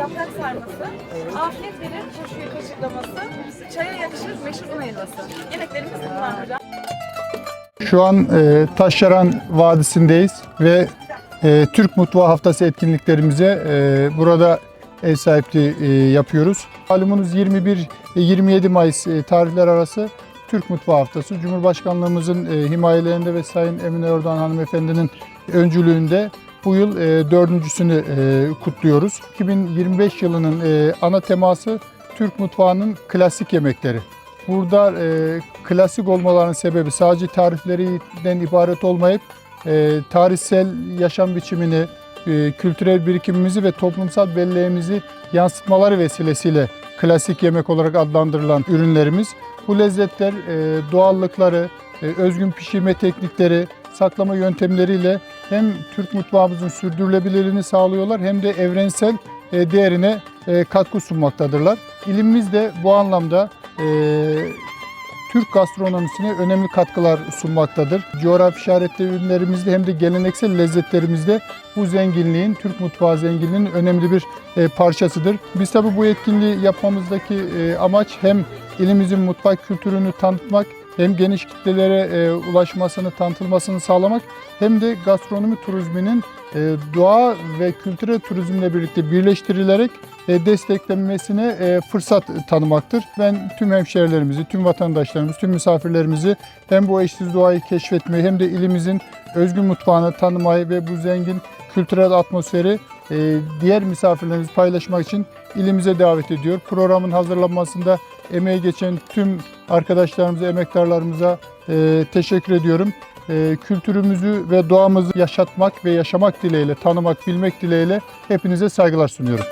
Yaprak sarması, afiyet verir turşuyu kaşıklaması, çaya yakışır meşhur un helvası. Yemeklerimiz bunlar hocam. Şu an e, Taşyaran Vadisi'ndeyiz ve e, Türk Mutfağı Haftası etkinliklerimize e, burada ev sahipliği e, yapıyoruz. Malumunuz 21-27 Mayıs e, tarihler arası Türk Mutfağı Haftası. Cumhurbaşkanlığımızın e, himayelerinde ve Sayın Emine Erdoğan hanımefendinin öncülüğünde bu yıl e, dördüncüsünü e, kutluyoruz. 2025 yılının e, ana teması Türk mutfağının klasik yemekleri. Burada e, klasik olmalarının sebebi sadece tariflerinden ibaret olmayıp e, tarihsel yaşam biçimini, e, kültürel birikimimizi ve toplumsal belleğimizi yansıtmaları vesilesiyle klasik yemek olarak adlandırılan ürünlerimiz. Bu lezzetler e, doğallıkları, e, özgün pişirme teknikleri, saklama yöntemleriyle hem Türk mutfağımızın sürdürülebilirliğini sağlıyorlar hem de evrensel e, değerine e, katkı sunmaktadırlar. İlimimiz de bu anlamda e, Türk gastronomisine önemli katkılar sunmaktadır. Coğrafi işaretli ürünlerimizde hem de geleneksel lezzetlerimizde bu zenginliğin, Türk mutfağı zenginliğinin önemli bir parçasıdır. Biz tabii bu etkinliği yapmamızdaki amaç hem ilimizin mutfak kültürünü tanıtmak, hem geniş kitlelere e, ulaşmasını, tanıtılmasını sağlamak hem de gastronomi turizminin e, doğa ve kültürel turizmle birlikte birleştirilerek e, desteklenmesine e, fırsat tanımaktır. Ben tüm hemşehrilerimizi, tüm vatandaşlarımızı, tüm misafirlerimizi hem bu eşsiz doğayı keşfetmeyi hem de ilimizin özgün mutfağını tanımayı ve bu zengin kültürel atmosferi diğer misafirlerimizi paylaşmak için ilimize davet ediyor. Programın hazırlanmasında emeği geçen tüm arkadaşlarımıza, emektarlarımıza e, teşekkür ediyorum. E, kültürümüzü ve doğamızı yaşatmak ve yaşamak dileğiyle, tanımak, bilmek dileğiyle hepinize saygılar sunuyorum.